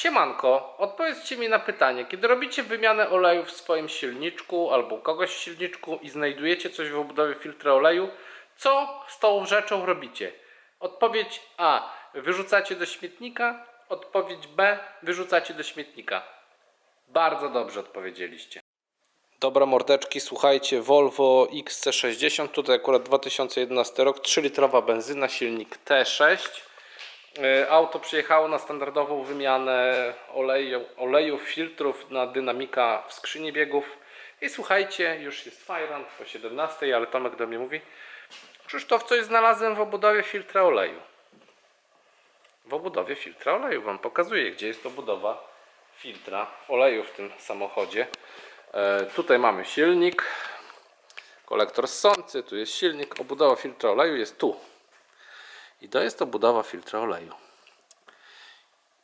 Siemanko, odpowiedzcie mi na pytanie, kiedy robicie wymianę oleju w swoim silniczku albo kogoś w silniczku i znajdujecie coś w obudowie filtra oleju, co z tą rzeczą robicie? Odpowiedź A. Wyrzucacie do śmietnika. Odpowiedź B. Wyrzucacie do śmietnika. Bardzo dobrze odpowiedzieliście. Dobra mordeczki, słuchajcie, Volvo XC60, tutaj akurat 2011 rok, 3-litrowa benzyna, silnik T6. E, Auto przyjechało na standardową wymianę oleju, filtrów na dynamika w skrzyni biegów. I słuchajcie, już jest fajran po 17, ale Tomek do mnie mówi Krzysztof, coś znalazłem w obudowie filtra oleju. W obudowie filtra oleju Wam pokazuję, gdzie jest obudowa filtra oleju w tym samochodzie. E, tutaj mamy silnik, kolektor ssący, tu jest silnik, obudowa filtra oleju jest tu. I to jest obudowa filtra oleju.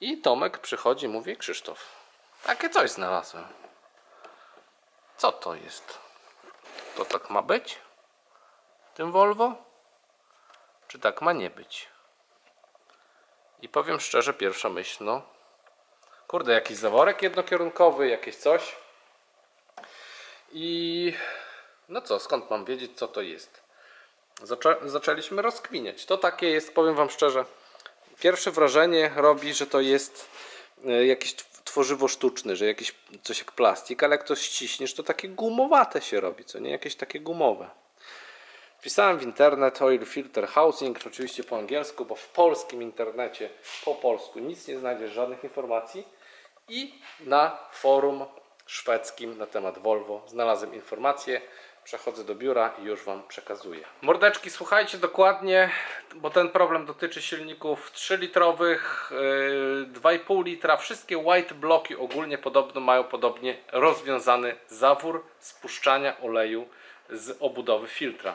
I Tomek przychodzi, mówi Krzysztof, takie coś znalazłem. Co to jest? To tak ma być? Tym Volvo? Czy tak ma nie być? I powiem szczerze, pierwsza myśl, no kurde, jakiś zaworek jednokierunkowy, jakieś coś. I no co, skąd mam wiedzieć, co to jest? Zaczę, zaczęliśmy rozkwiniać. To takie jest, powiem Wam szczerze, pierwsze wrażenie robi, że to jest e, jakieś tw- tworzywo sztuczne, że jakieś coś jak plastik, ale jak to ściśniesz, to takie gumowate się robi, co nie? Jakieś takie gumowe. Wpisałem w internet oil filter housing, oczywiście po angielsku, bo w polskim internecie po polsku nic nie znajdziesz, żadnych informacji. I na forum szwedzkim na temat Volvo znalazłem informacje. Przechodzę do biura i już Wam przekazuję. Mordeczki, słuchajcie dokładnie, bo ten problem dotyczy silników 3-litrowych, yy, 2,5 litra. Wszystkie white bloki ogólnie podobno mają podobnie rozwiązany zawór spuszczania oleju z obudowy filtra.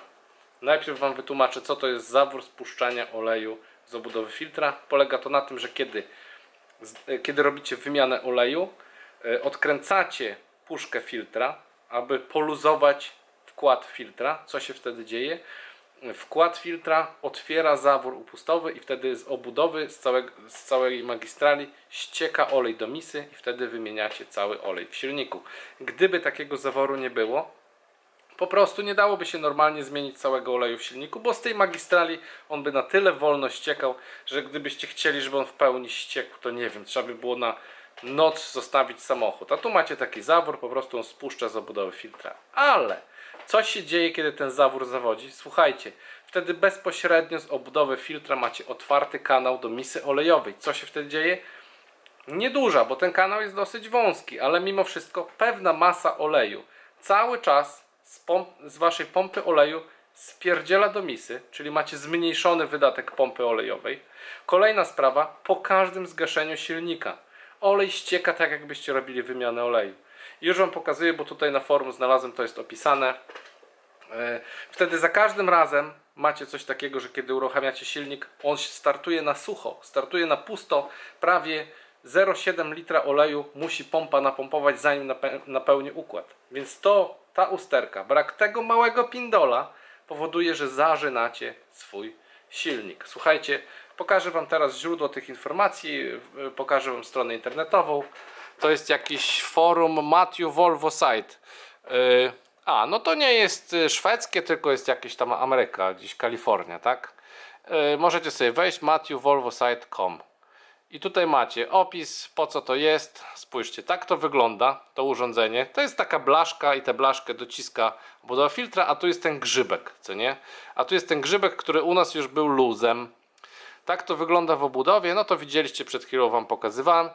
Najpierw Wam wytłumaczę, co to jest zawór spuszczania oleju z obudowy filtra. Polega to na tym, że kiedy, e, kiedy robicie wymianę oleju, e, odkręcacie puszkę filtra, aby poluzować wkład filtra. Co się wtedy dzieje? Wkład filtra otwiera zawór upustowy i wtedy z obudowy, z, z całej magistrali ścieka olej do misy i wtedy wymieniacie cały olej w silniku. Gdyby takiego zaworu nie było, po prostu nie dałoby się normalnie zmienić całego oleju w silniku, bo z tej magistrali on by na tyle wolno ściekał, że gdybyście chcieli, żeby on w pełni ściekł, to nie wiem, trzeba by było na noc zostawić samochód. A tu macie taki zawór, po prostu on spuszcza z obudowy filtra. Ale co się dzieje, kiedy ten zawór zawodzi? Słuchajcie, wtedy bezpośrednio z obudowy filtra macie otwarty kanał do misy olejowej. Co się wtedy dzieje? Nieduża, bo ten kanał jest dosyć wąski, ale mimo wszystko pewna masa oleju cały czas z, z waszej pompy oleju spierdziela do misy, czyli macie zmniejszony wydatek pompy olejowej. Kolejna sprawa, po każdym zgaszeniu silnika olej ścieka tak jakbyście robili wymianę oleju. Już Wam pokazuję, bo tutaj na forum znalazłem, to jest opisane. E, Wtedy za każdym razem macie coś takiego, że kiedy uruchamiacie silnik, on startuje na sucho, startuje na pusto, prawie 0,7 litra oleju musi pompa napompować zanim nape- napełni układ. Więc to, ta usterka, brak tego małego pindola powoduje, że zażynacie swój silnik. Słuchajcie, pokażę Wam teraz źródło tych informacji, pokażę Wam stronę internetową. To jest jakiś forum Matthew Volvo site. Yy, a, no to nie jest y, szwedzkie, tylko jest jakieś tam Ameryka, gdzieś Kalifornia, tak? Yy, możecie sobie wejść matthewvolvosite.com i tutaj macie opis, po co to jest. Spójrzcie, tak to wygląda, to urządzenie. To jest taka blaszka i tę blaszkę dociska budowa filtra, a tu jest ten grzybek, co nie? A tu jest ten grzybek, który u nas już był luzem. Tak to wygląda w obudowie, no to widzieliście przed chwilą Wam pokazywałem.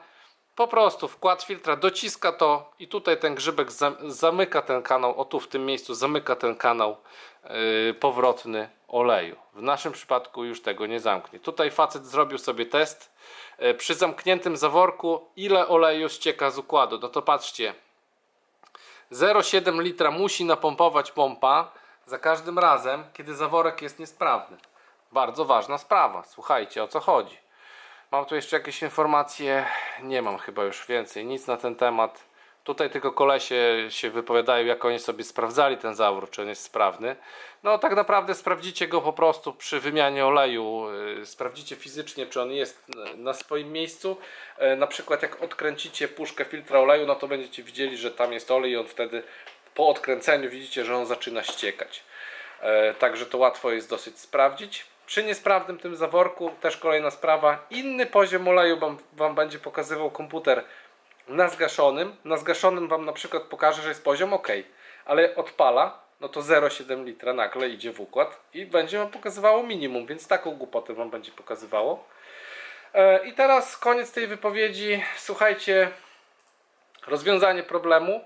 Po prostu wkład filtra dociska to i tutaj ten grzybek zam- zamyka ten kanał, o tu w tym miejscu zamyka ten kanał yy, powrotny oleju. W naszym przypadku już tego nie zamknie. Tutaj facet zrobił sobie test yy, przy zamkniętym zaworku ile oleju ścieka z układu. No to patrzcie 0,7 litra musi napompować pompa za każdym razem, kiedy zaworek jest niesprawny. Bardzo ważna sprawa. Słuchajcie, o co chodzi. Mam tu jeszcze jakieś informacje. Nie mam chyba już więcej. Nic na ten temat. Tutaj tylko kolesie się wypowiadają, jak oni sobie sprawdzali ten zawór, czy on jest sprawny. No tak naprawdę sprawdzicie go po prostu przy wymianie oleju. yy, Sprawdzicie fizycznie, czy on jest na swoim miejscu. Yy, Na przykład jak odkręcicie puszkę filtra oleju, no to będziecie widzieli, że tam jest olej i on wtedy po odkręceniu widzicie, że on zaczyna ściekać. Także to łatwo jest dosyć sprawdzić. Przy niesprawnym tym zaworku też kolejna sprawa. Inny poziom oleju wam, wam będzie pokazywał komputer na zgaszonym. Na zgaszonym Wam na przykład pokaże, że jest poziom ok, ale odpala, no to 0,7 litra nagle idzie w układ i będzie Wam pokazywało minimum, więc taką głupotę Wam będzie pokazywało. E, I teraz koniec tej wypowiedzi. Słuchajcie, rozwiązanie problemu.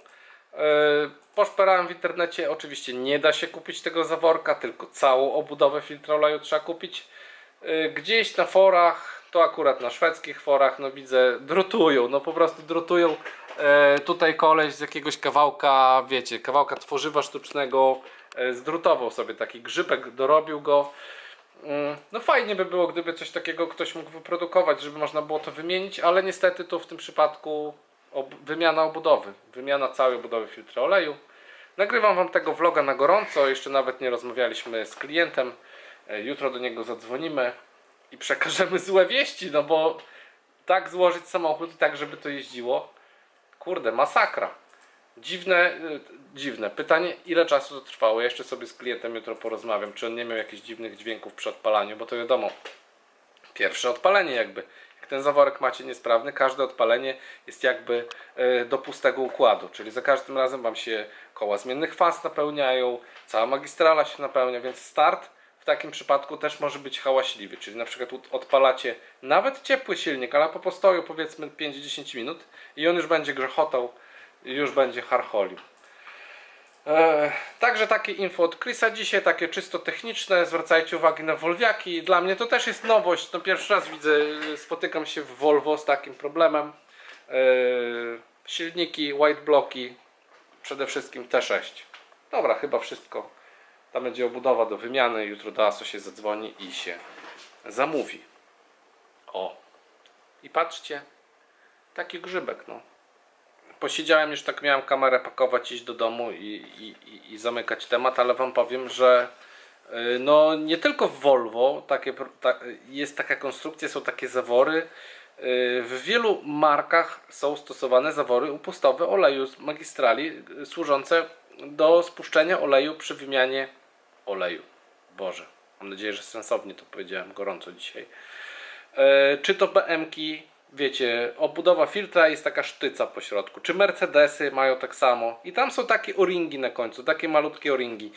E, Poszperałem w internecie, oczywiście nie da się kupić tego zaworka, tylko całą obudowę filtra oleju trzeba kupić. E, Gdzieś na forach, to akurat na szwedzkich forach, no widzę, drutują, no po prostu drutują. E, Tutaj koleś z jakiegoś kawałka, wiecie, kawałka tworzywa sztucznego zdrutował sobie taki grzybek, dorobił go. Mm, No fajnie by było, gdyby coś takiego ktoś mógł wyprodukować, żeby można było to wymienić, ale niestety to w tym przypadku ob wymiana obudowy, wymiana całej obudowy filtra oleju. Nagrywam Wam tego vloga na gorąco, jeszcze nawet nie rozmawialiśmy z klientem. E, Jutro do niego zadzwonimy i przekażemy złe wieści, no bo tak złożyć samochód i tak, żeby to jeździło, kurde, masakra. Dziwne, y, dziwne. Pytanie, ile czasu to trwało? Ja jeszcze sobie z klientem jutro porozmawiam, czy on nie miał jakichś dziwnych dźwięków przy odpalaniu, bo to wiadomo, pierwsze odpalenie jakby. Ten zaworek macie niesprawny, każde odpalenie jest jakby e, do pustego układu, czyli za każdym razem Wam się koła zmiennych faz napełniają, cała magistrala się napełnia, więc start w takim przypadku też może być hałaśliwy, czyli na przykład odpalacie nawet ciepły silnik, ale po postoju powiedzmy 5-10 minut i on już będzie grzechotał już będzie harcholił. E, Także takie info od Chrisa dzisiaj, takie czysto techniczne. Zwracajcie uwagę na Volviaki. Dla mnie to też jest nowość. No pierwszy raz widzę, e, spotykam się w Volvo z takim problemem. E, Silniki, white bloki, przede wszystkim T6. Dobra, chyba wszystko. Tam będzie obudowa do wymiany. Jutro do ASO się zadzwoni i się zamówi. O. I patrzcie, taki grzybek, no posiedziałem już tak miałem kamerę pakować, iść do domu i, i, i, zamykać temat, ale wam powiem, że y, no nie tylko w Volvo takie, ta, jest taka konstrukcja, są takie zawory. Y, W wielu markach są stosowane zawory upustowe oleju z magistrali y, służące do spuszczenia oleju przy wymianie oleju. Boże, mam nadzieję, że sensownie to powiedziałem gorąco dzisiaj. Czy to BM-ki, wiecie, obudowa filtra jest taka sztyca po środku, czy Mercedesy mają tak samo i tam są takie o-ringi na końcu, takie malutkie o-ringi.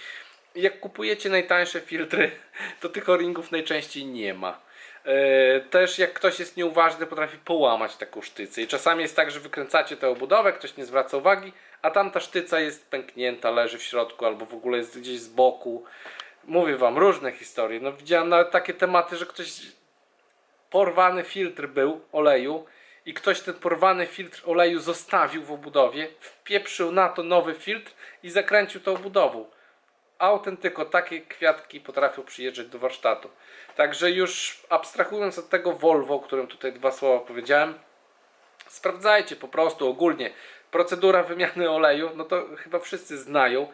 Jak kupujecie najtańsze filtry, to tych o-ringów najczęściej nie ma. E, Też jak ktoś jest nieuważny, potrafi połamać taką sztycę. I czasami jest tak, że wykręcacie tę obudowę, ktoś nie zwraca uwagi, a tam ta sztyca jest pęknięta, leży w środku albo w ogóle jest gdzieś z boku. Mówię wam różne historie. No widziałem nawet takie tematy, że ktoś porwany filtr był oleju i ktoś ten porwany filtr oleju zostawił w obudowie, wpieprzył na to nowy filtr i zakręcił tą obudową. Autentyko, takie kwiatki potrafią przyjeżdżać do warsztatu. Także już abstrahując od tego Volvo, o którym tutaj dwa słowa powiedziałem, sprawdzajcie po prostu ogólnie. Procedura wymiany oleju, no to chyba wszyscy znają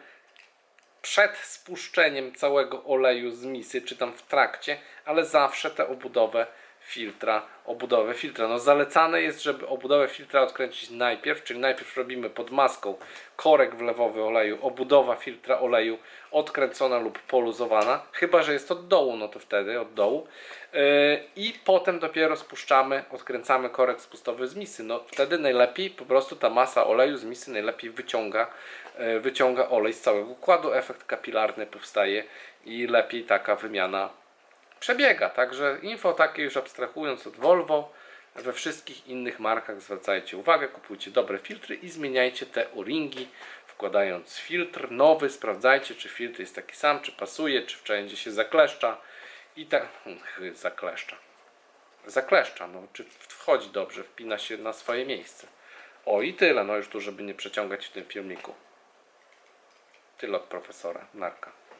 przed spuszczeniem całego oleju z misy, czy tam w trakcie, ale zawsze tę obudowę filtra, obudowę filtra. No zalecane jest, żeby obudowę filtra odkręcić najpierw, czyli najpierw robimy pod maską korek wlewowy oleju, obudowa filtra oleju odkręcona lub poluzowana, chyba że jest od dołu, no to wtedy od dołu. Yy, I potem dopiero spuszczamy, odkręcamy korek spustowy z misy. No wtedy najlepiej po prostu ta masa oleju z misy najlepiej wyciąga, yy, wyciąga olej z całego układu, efekt kapilarny powstaje i lepiej taka wymiana przebiega. Także info takie już abstrahując od Volvo, we wszystkich innych markach zwracajcie uwagę, kupujcie dobre filtry i zmieniajcie te o-ringi, wkładając filtr nowy, sprawdzajcie czy filtr jest taki sam, czy pasuje, czy wszędzie się zakleszcza i tak zakleszcza. Zakleszcza, no czy wchodzi dobrze, wpina się na swoje miejsce. O i tyle, no już tu żeby nie przeciągać w tym filmiku. Tyle od profesora Narka.